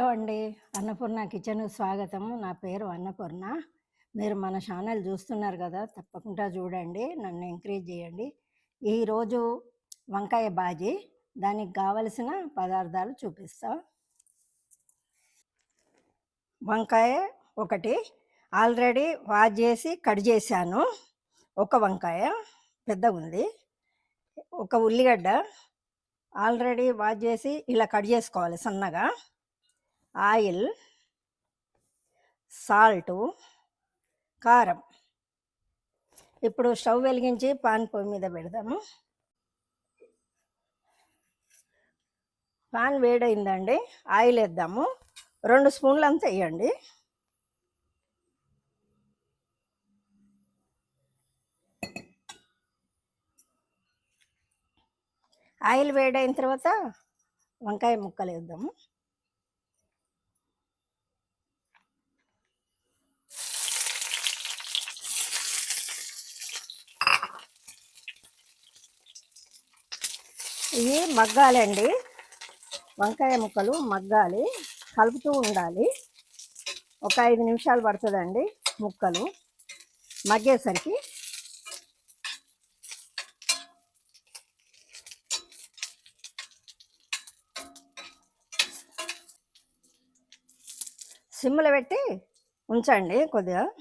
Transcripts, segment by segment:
Hello అండి. Annapurna kitchen స్వాగతం నా పేరు అన్నపూర్ణ. మీరు మన ఛానల్ చూస్తున్నారు కదా తప్పకుండా చూడండి. నన్ను ఎంకరేజ్ చేయండి. ఈరోజు వంకాయ బాజీ దానికి కావలసిన పదార్థాలు చూపిస్తా. వంకాయ ఒకటి. ఆల్రెడీ వాష్ చేసి కట్ చేశాను. ఒక వంకాయ పెద్దగా ఉంది. ఒక ఉల్లిగడ్డ ఆల్రెడీ వాష్ చేసి ఇలా కట్ చేసుకోవాలి సన్నగా. ఆయిల్ సాల్టు కారం. ఇప్పుడు స్టవ్ వెలిగించి పాన్ పొయ్యి మీద పెడదాము. పాన్ వేడైందండి ఆయిల్ వేద్దాము. రెండు స్పూన్లు అంతా వేయండి. ఆయిల్ వేడైన తర్వాత వంకాయ ముక్కలు వేద్దాము. ఇవి మగ్గాలండి. వంకాయ ముక్కలు మగ్గాలి కలుపుతూ ఉండాలి. ఒక ఐదు నిమిషాలు పడుతుందండి ముక్కలు మగ్గేసరికి. సిమ్లో పెట్టి ఉంచండి కొద్దిగా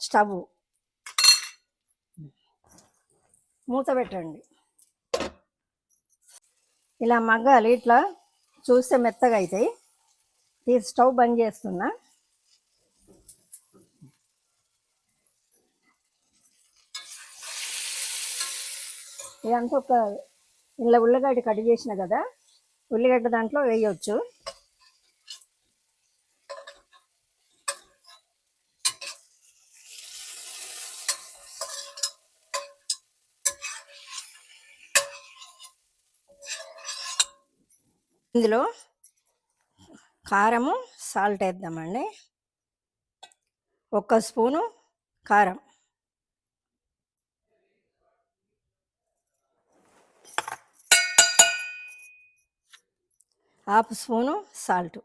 స్టవ్. మూత పెట్టండి. ఇలా మగ్గాలి ఇట్లా చూస్తే మెత్తగా అవుతాయి తీసి స్టవ్ బంద్ చేస్తున్నా. ఇదంతా ఒక ఇలా ఉల్లిగడ్డ కట్ చేసిన కదా ఉల్లిగడ్డ దాంట్లో వేయవచ్చు ఇందులో కారము సాల్ట్ వేద్దామండి. ఒక్క స్పూను కారం. Half spoon salt.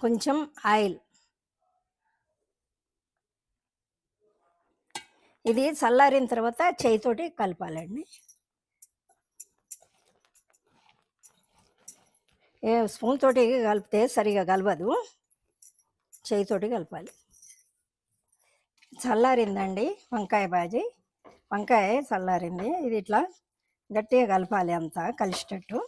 కొంచెం ఆయిల్. ఇది చల్లారిన తర్వాత చేయితోటి కలపాలండి. ఏ స్పూన్ తోటి కలిపితే సరిగా కలవదు. చేయితోటి కలపాలి. చల్లారిందండి వంకాయ బాజీ. వంకాయ చల్లారింది. ఇది ఇట్లా గట్టిగా కలపాలి అంతా కలిసేటట్టు.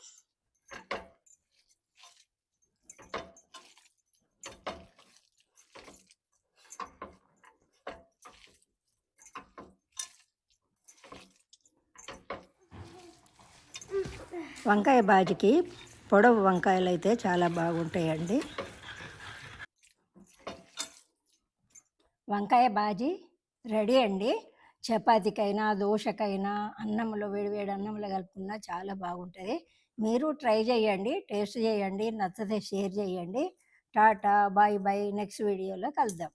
వంకాయ బాజీకి పొడవు వంకాయలు అయితే చాలా బాగుంటాయండి. వంకాయ బాజీ రెడీ అండి. చపాతీకైనా దోశకైనా అన్నంలో వేడివేడి అన్నంలో కలుపుకున్నా చాలా బాగుంటుంది. మీరు ట్రై చేయండి టేస్ట్ చేయండి నచ్చితే షేర్ చేయండి. టాటా బాయ్ బాయ్ నెక్స్ట్ వీడియోలో కలుద్దాం.